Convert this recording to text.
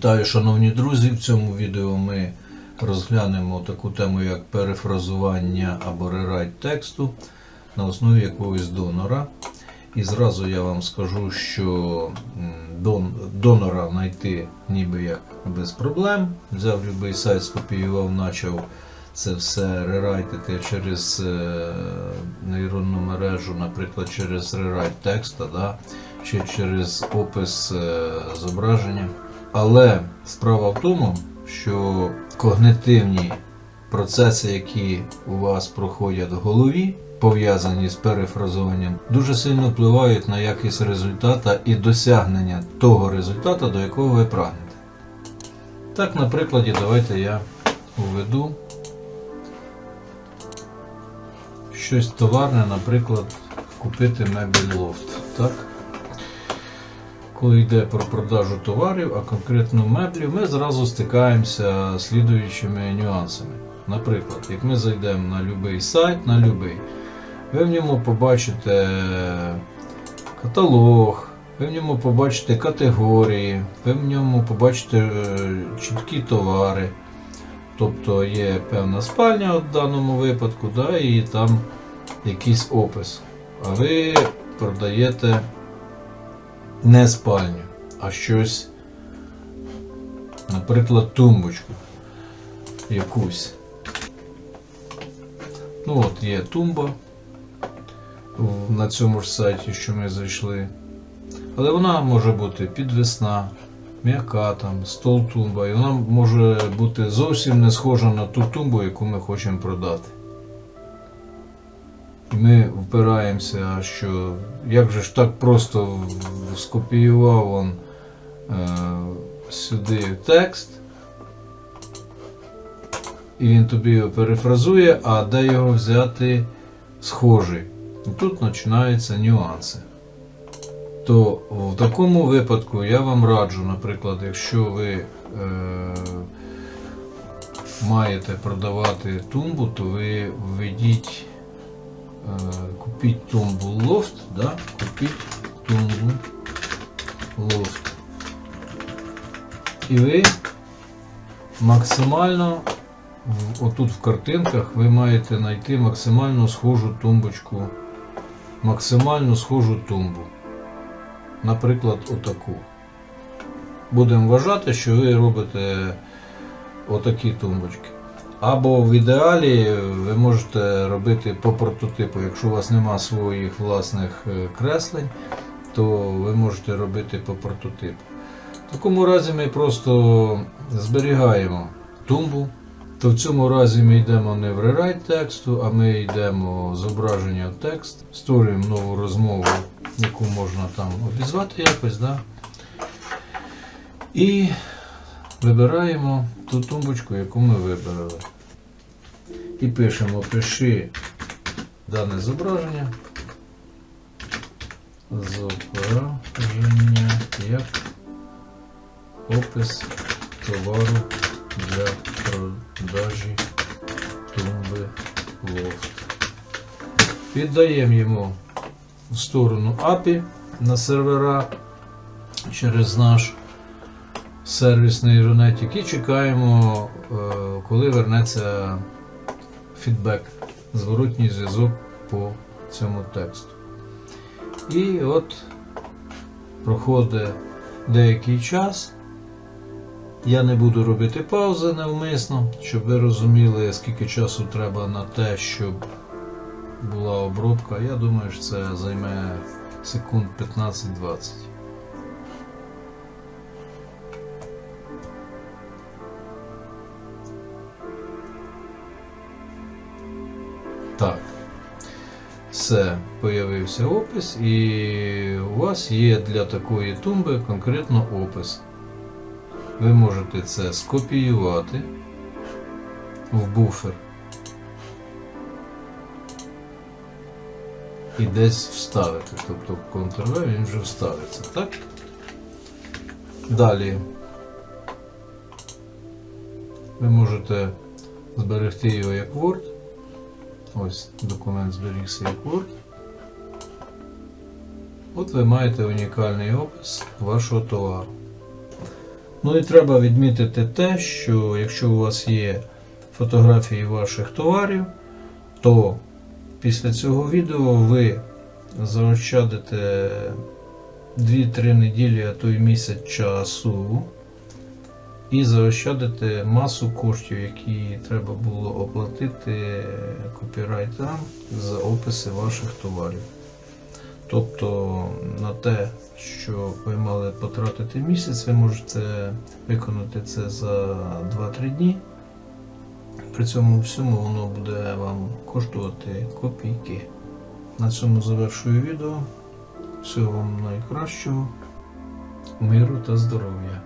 Вітаю, шановні друзі! В цьому відео ми розглянемо таку тему, як перефразування або рерайт тексту на основі якогось донора. І зразу я вам скажу, що дон, донора знайти ніби як без проблем. Взяв будь-який сайт, скопіював, почав це все рерайтити через е, нейронну мережу, наприклад, через рерайт текста, да? чи через опис е, зображення. Але справа в тому, що когнитивні процеси, які у вас проходять в голові, пов'язані з перефразуванням, дуже сильно впливають на якість результата і досягнення того результату, до якого ви прагнете. Так, на прикладі, давайте я введу щось товарне, наприклад, купити мебель лофт. Так? Коли йде про продажу товарів, а конкретно меблів, ми зразу стикаємося з слідуючими нюансами. Наприклад, як ми зайдемо на будь-який сайт, на будь-який, ви в ньому побачите каталог, ви в ньому побачите категорії, ви в ньому побачите е, чіткі товари. Тобто є певна спальня в даному випадку, да, і там якийсь опис. А ви продаєте не спальню, а щось, наприклад, тумбочку якусь. Ну от є тумба на цьому ж сайті, що ми зайшли. Але вона може бути підвісна, м'яка там, стол тумба, і вона може бути зовсім не схожа на ту тумбу, яку ми хочемо продати. Ми впираємося, що як же ж так просто скопіював он е, сюди текст, і він тобі його перефразує, а де його взяти схожий. І тут починаються нюанси. То в такому випадку я вам раджу, наприклад, якщо ви е, маєте продавати тумбу, то ви введіть Е, купіть тумбу лофт, да? купіть тумбу лофт. І ви максимально отут в картинках ви маєте знайти максимально схожу тумбочку, максимально схожу тумбу. Наприклад, отаку. Будемо вважати, що ви робите отакі тумбочки. Або в ідеалі ви можете робити по прототипу. Якщо у вас нема своїх власних е, креслень, то ви можете робити по прототипу. В такому разі ми просто зберігаємо тумбу. То в цьому разі ми йдемо не в рерайт тексту, а ми йдемо зображення в текст, створюємо нову розмову, яку можна там обізвати якось. Да? І Вибираємо ту тумбочку, яку ми вибрали. І пишемо пиши дане зображення. Зображення як опис товару для продажі тумби лофт. Віддаємо йому в сторону API на сервера через наш сервіс нейронетик і чекаємо, е, коли вернеться фідбек, зворотній зв'язок по цьому тексту. І от проходить деякий час. Я не буду робити паузи навмисно, щоб ви розуміли, скільки часу треба на те, щоб була обробка. Я думаю, що це займе секунд 15-20. Так. Все, появився опис, і у вас є для такої тумби конкретно опис. Ви можете це скопіювати в буфер і десь вставити. Тобто Ctrl-V він вже вставиться, так? Далі ви можете зберегти його як Word. Ось документ зберігся як. От ви маєте унікальний опис вашого товару. Ну і треба відмітити те, що якщо у вас є фотографії ваших товарів, то після цього відео ви заощадите 2-3 неділі, а то й місяць часу і заощадите масу коштів, які треба було оплатити копірайтерам за описи ваших товарів. Тобто на те, що ви мали потратити місяць, ви можете виконати це за 2-3 дні. При цьому всьому воно буде вам коштувати копійки. На цьому завершую відео. Всього вам найкращого, миру та здоров'я.